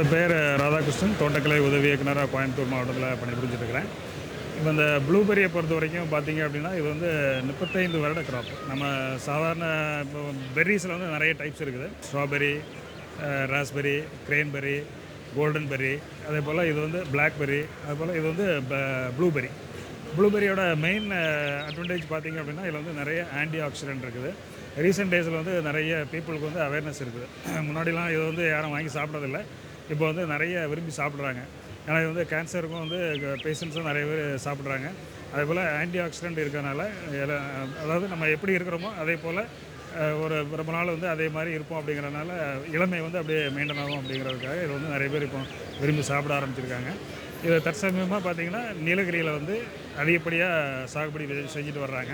என்னோடய பேர் ராதாகிருஷ்ணன். தோட்டக்கலை உதவி இயக்குனராக கோயம்புத்தூர் மாவட்டத்தில் பணிபுரிஞ்சிருக்கிறேன் இப்போ இந்த ப்ளூபெரியை பொறுத்த வரைக்கும் பார்த்தீங்க அப்படின்னா இது வந்து முப்பத்தைந்து வருட கிராப் நம்ம சாதாரண இப்போ பெர்ரிஸில் வந்து நிறைய டைப்ஸ் இருக்குது. Strawberry raspberry cranberry golden berry அதே போல் இது வந்து பிளாக்பெர்ரி அதே போல் இது வந்து ப்ளூபெரி ப்ளூபெரியோட மெயின் அட்வான்டேஜ் பார்த்திங்க அப்படின்னா இதில் வந்து நிறைய ஆன்டி ஆக்சிடென்ட் இருக்குது. ரீசெண்ட் டேஸில் வந்து நிறைய பீப்புளுக்கு வந்து அவேர்னஸ் இருக்குது. முன்னாடிலாம் இது வந்து யாரும் வாங்கி சாப்பிட்றதில்ல இப்போ வந்து நிறைய விரும்பி சாப்பிட்றாங்க. ஏன்னா இது வந்து கேன்சருக்கும் வந்து பேஷண்ட்ஸும் நிறைய பேர் சாப்பிட்றாங்க. அதே போல் ஆன்டி ஆக்சிடென்ட் இருக்கிறனால அதாவது நம்ம எப்படி இருக்கிறோமோ அதே போல் ஒரு ரொம்ப நாள் வந்து அதே மாதிரி இருப்போம் அப்படிங்கிறனால இளமை வந்து அப்படியே மெயின்டைன் ஆகும் அப்படிங்கிறதுக்காக இது வந்து நிறைய பேர் இப்போ விரும்பி சாப்பிட ஆரம்பிச்சிருக்காங்க. இது தற்சமயமாக பார்த்தீங்கன்னா நீலகிரியில் வந்து அதிகப்படியாக சாகுபடி செஞ்சுட்டு வர்றாங்க.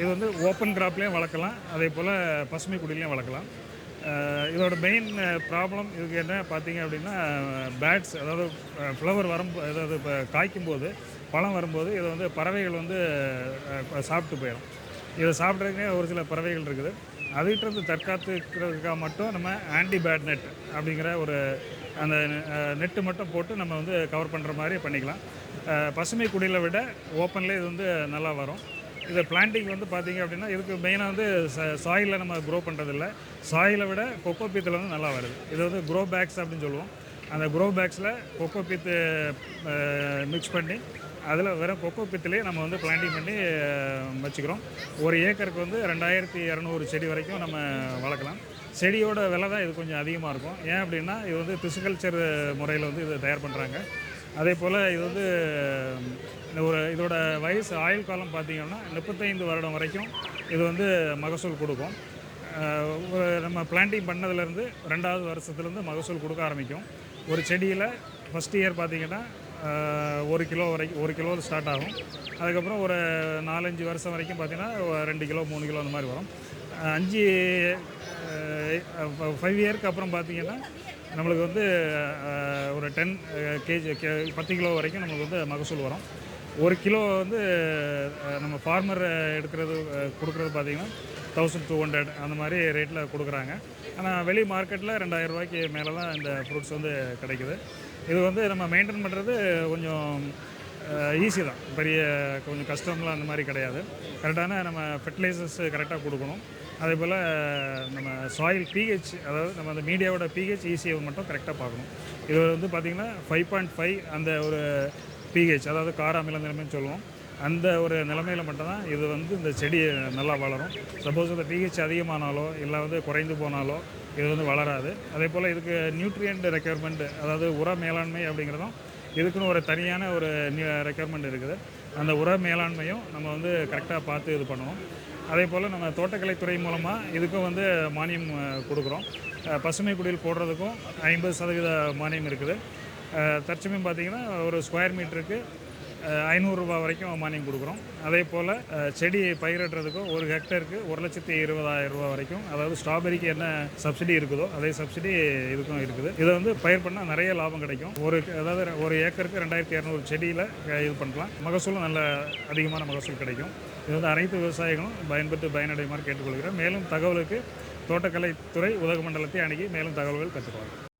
இது வந்து ஓப்பன் கிராப்லேயும் வளர்க்கலாம். அதே போல் பசுமை குடிலையும் வளர்க்கலாம். இதோட மெயின் ப்ராப்ளம் இதுக்கு என்ன? பார்த்தீங்க அப்படின்னா பேட்ஸ் அதாவது ஃப்ளவர் வரும் அதாவது இப்போ காய்க்கும் போது பழம் வரும்போது இதை வந்து பறவைகள் வந்து சாப்பிட்டு போயிடும். இதை சாப்பிட்றதுக்கே ஒரு சில பறவைகள் இருக்குது. அதுகிட்ட இருந்து தற்காத்துக்கிறதுக்காக மட்டும் நம்ம ஆன்டி பேட் நெட் அப்படிங்கிற ஒரு அந்த நெட்டு மட்டும் போட்டு நம்ம வந்து கவர் பண்ணுற மாதிரி பண்ணிக்கலாம். பசுமை குடியில் விட ஓப்பன்லேயே இது வந்து நல்லா வரும். இது பிளான்டிங் வந்து பார்த்தீங்க அப்படின்னா இதுக்கு மெயினாக வந்து சாயிலில் நம்ம க்ரோ பண்ணுறதில்ல சாயிலை விட கொக்கோ பீத்தில் வந்து நல்லா வருது. இது வந்து க்ரோ பேக்ஸ் அப்படின்னு சொல்லுவோம். அந்த க்ரோ பேக்ஸில் கொக்கோ பீத்து மிக்ஸ் பண்ணி அதில் வெறும் கொக்கோ பீத்துலேயே நம்ம வந்து பிளான்டிங் பண்ணி வச்சுக்கிறோம். ஒரு ஏக்கருக்கு வந்து ரெண்டாயிரத்தி இரநூறு செடி வரைக்கும் நம்ம வளர்க்கலாம். செடியோட விலை தான் இது கொஞ்சம் அதிகமாக இருக்கும். ஏன் அப்படின்னா இது வந்து பிசிகல்ச்சர் முறையில் வந்து இதை தயார் பண்ணுறாங்க அதே போல் இது வந்து இந்த ஒரு இதோட வயசு ஆயுள் காலம் பார்த்தீங்கன்னா முப்பத்தைந்து வருடம் வரைக்கும் இது வந்து மகசூல் கொடுக்கும். ஒரு நம்ம பிளான்டிங் பண்ணதுலேருந்து ரெண்டாவது வருஷத்துலேருந்து மகசூல் கொடுக்க ஆரம்பிக்கும். ஒரு செடியில் ஃபஸ்ட் இயர் பார்த்தீங்கன்னா ஒரு கிலோ வரைக்கும் ஒரு கிலோ ஸ்டார்ட் ஆகும். அதுக்கப்புறம் ஒரு நாலஞ்சு வருஷம் வரைக்கும் பார்த்தீங்கன்னா ரெண்டு கிலோ மூணு கிலோ அந்த மாதிரி வரும். அஞ்சு ஃபைவ் இயர்க்கு அப்புறம் பார்த்தீங்கன்னா நம்மளுக்கு வந்து ஒரு டென் கேஜி பத்து கிலோ வரைக்கும் நம்மளுக்கு வந்து மகசூல் வரும். ஒரு கிலோ வந்து நம்ம ஃபார்மர் எடுக்கிறது கொடுக்குறது பார்த்திங்கன்னா தௌசண்ட் டூ ஹண்ட்ரட் அந்த மாதிரி ரேட்டில் கொடுக்குறாங்க. ஆனால் வெளி மார்க்கெட்டில் ரெண்டாயிரம் ரூபாய்க்கு மேலே தான் இந்த ஃப்ரூட்ஸ் வந்து கிடைக்குது. இது வந்து நம்ம மெயின்டைன் பண்ணுறது கொஞ்சம் ஈஸி தான். பெரிய கொஞ்சம் கஷ்டம்லாம் அந்த மாதிரி கிடையாது. கரெக்டான நம்ம ஃபெர்டிலைசர்ஸ் கரெக்டாக கொடுக்கணும். அதே போல் நம்ம சாயில் பிஹெச் அதாவது நம்ம அந்த மீடியாவோட பிஹெச் ஈஸியை மட்டும் கரெக்டாக பார்க்கணும். இது வந்து பார்த்திங்கன்னா ஃபைவ் பாயிண்ட் ஃபைவ் அந்த ஒரு பிஹெச் அதாவது காராமில நிலைமைன்னு சொல்லுவோம். அந்த ஒரு நிலைமையில் மட்டும்தான் இது வந்து இந்த செடி நல்லா வளரும். சப்போஸ் இந்த பிஹெச் அதிகமானாலோ இல்லை வந்து குறைந்து போனாலோ இது வந்து வளராது. அதே போல் இதுக்கு நியூட்ரியன்ட் ரெக்யர்மெண்ட் அதாவது உர மேலாண்மை அப்படிங்கிறதும் இதுக்குன்னு ஒரு தனியான ஒரு ரெக்யர்மெண்ட் இருக்குது. அந்த உர மேலாண்மையும் நம்ம வந்து கரெக்டாக பார்த்து இது பண்ணுவோம். அதே போல் நம்ம தோட்டக்கலைத்துறை மூலமாக இதுக்கும் வந்து மானியம் கொடுக்குறோம். பசுமை குடியில் போடுறதுக்கும் ஐம்பது சதவீத மானியம் இருக்குது. தற்சமயம் பார்த்தீங்கன்னா ஒரு ஸ்கொயர் மீட்டருக்கு ஐநூறுரூபா வரைக்கும் மானியம் கொடுக்குறோம். அதே போல் செடி பயிரிடுறதுக்கும் ஒரு ஹெக்டருக்கு ஒரு லட்சத்தி இருபதாயிரம் ரூபா வரைக்கும் அதாவது ஸ்ட்ராபெரிக்கு என்ன சப்சிடி இருக்குதோ அதே சப்சிடி இதுக்கும் இருக்குது. இதை வந்து பயிர் பண்ணால் நிறைய லாபம் கிடைக்கும். ஒரு அதாவது ஒரு ஏக்கருக்கு ரெண்டாயிரத்தி இரநூறு செடியில் இது பண்ணலாம். மகசூலும் நல்ல அதிகமான மகசூல் கிடைக்கும். இது வந்து அனைத்து விவசாயிகளும் பயன்பெற்று பயனடையுமாறு கேட்டுக்கொள்கிறேன். மேலும் தகவலுக்கு தோட்டக்கலைத்துறை உதகமண்டலத்தை அணுகி மேலும் தகவல்கள் பெற்றுக்கொள்ளலாம்